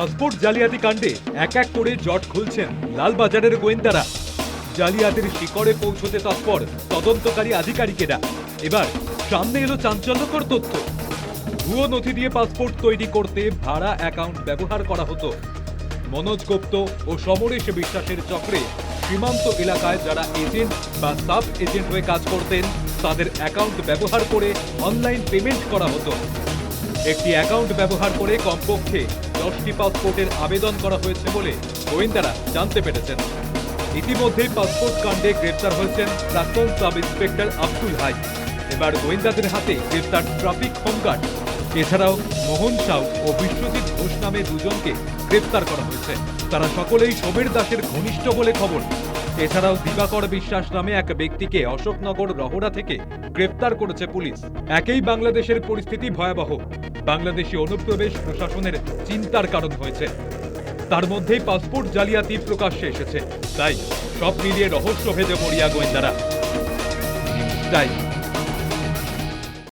Passport জালিয়াতি কাণ্ডে এক এক করে জট খুলছেন লালবাজারের গোয়েন্দারা। জালিয়াতির শিকড়ে পৌঁছতে তৎপর তদন্তকারী আধিকারিকেরা। এবার সামনে এলো চাঞ্চল্যকর তথ্য। ভুয়ো নথি দিয়ে পাসপোর্ট তৈরি করতে ভাড়া অ্যাকাউন্ট ব্যবহার করা হতো। মনোজ গুপ্ত ও সমরেশ বিশ্বাসের চক্রে সীমান্ত এলাকায় যারা এজেন্ট বা সাব এজেন্ট হয়ে কাজ করতেন, তাদের অ্যাকাউন্ট ব্যবহার করে অনলাইন পেমেন্ট করা হতো। একটি অ্যাকাউন্ট ব্যবহার করে কমপক্ষে দশটি পাসপোর্টের আবেদন করা হয়েছে বলে গোয়েন্দারা জানতে পেরেছেন। ইতিমধ্যেই পাসপোর্ট কাণ্ডে গ্রেপ্তার হয়েছেন প্রাক্তন সাব ইন্সপেক্টর আব্দুল হাই। এবার গোয়েন্দাদের হাতে গ্রেপ্তার ট্রাফিক হোমগার্ড। এছাড়াও মোহন সাউ ও বিশ্বজিৎ ঘোষ নামে দুজনকে গ্রেপ্তার করা হয়েছে। তারা সকলেই সমীর দাসের ঘনিষ্ঠ বলে খবর। এছাড়াও দিবাকর বিশ্বাস নামে এক ব্যক্তিকে অশোকনগর রহরা থেকে গ্রেপ্তার করেছে পুলিশ। একেই বাংলাদেশের পরিস্থিতি ভয়াবহ। বাংলাদেশি অনুপ্রবেশ প্রশাসনের চিন্তার কারণ হয়েছে। তার মধ্যেই পাসপোর্ট জালিয়াতি প্রকাশ্যে এসেছে। তাই সব মিলিয়ে রহস্য ভেদে মরিয়া গোয়েন্দারা। তাই